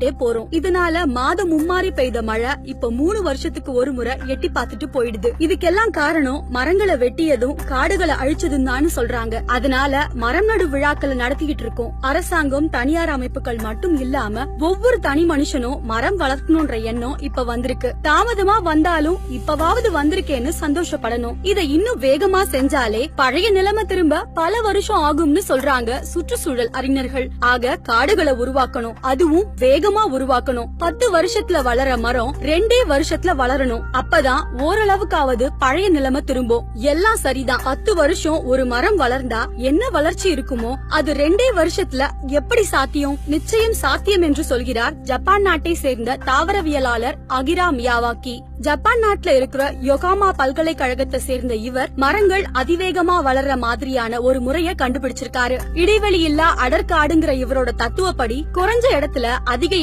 போறோம். இதனால மாதம் மும்மாறி பெய்த மழை இப்ப மூணு வருஷத்துக்கு ஒரு முறை எட்டி பார்த்துட்டு போயிடுது. இதுக்கெல்லாம் காரணம் மரங்களை வெட்டியதும் காடுகளை அழிச்சதும் தான் சொல்றாங்க. அதனால மரம் நடு விழாக்களை நடத்திக்கிட்டு இருக்கோம். அரசாங்கம் தனியார் அமைப்புகள் மட்டும் இல்லாம ஒவ்வொரு தனி மனுஷனும் மரம் வளர்க்கணும்ன்ற எண்ணம் இப்ப வந்திருக்கு. தாமதமா வந்தாலும் இப்பவாவது வந்திருக்கேன்னு சந்தோஷப்படணும். இதை இன்னும் வேகமா செஞ்சாலே பழைய நிலைமை திரும்ப பல வருஷம் ஆகும்னு சொல்றாங்க சுற்றுச்சூழல் அறிஞர்கள். ஆக காடுகளை உருவாக்கணும். அதுவும் வேகமா உருவாக்கணும். பத்து வருஷத்துல வளர மரம் ரெண்டே வருஷத்துல வளரணும். அப்பதான் ஓரளவுக்காவது பழைய நிலைமை திரும்பும். எல்லாம் சரிதான். பத்து வருஷம் ஒரு மரம் வளர்ந்தா என்ன வளர்ச்சி இருக்குமோ அது ரெண்டே வருஷத்துல எப்படி சாத்தியம்? நிச்சயம் சாத்தியம் என்று சொல்கிறார் ஜப்பான் நாட்டை சேர்ந்த தாவரவியலாளர் அகிரா மியாவாக்கி. ஜப்பான் நாட்டுல இருக்கிற யோகாமா பல்கலைக்கழகத்தை சேர்ந்த இவர் மரங்கள் அதிவேகமா வளர்ற மாதிரியான ஒரு முறைய கண்டுபிடிச்சிருக்காரு. இடைவெளி இல்லா அடர்காடுங்கிற இவரோட தத்துவப்படி குறைஞ்ச இடத்துல அதிக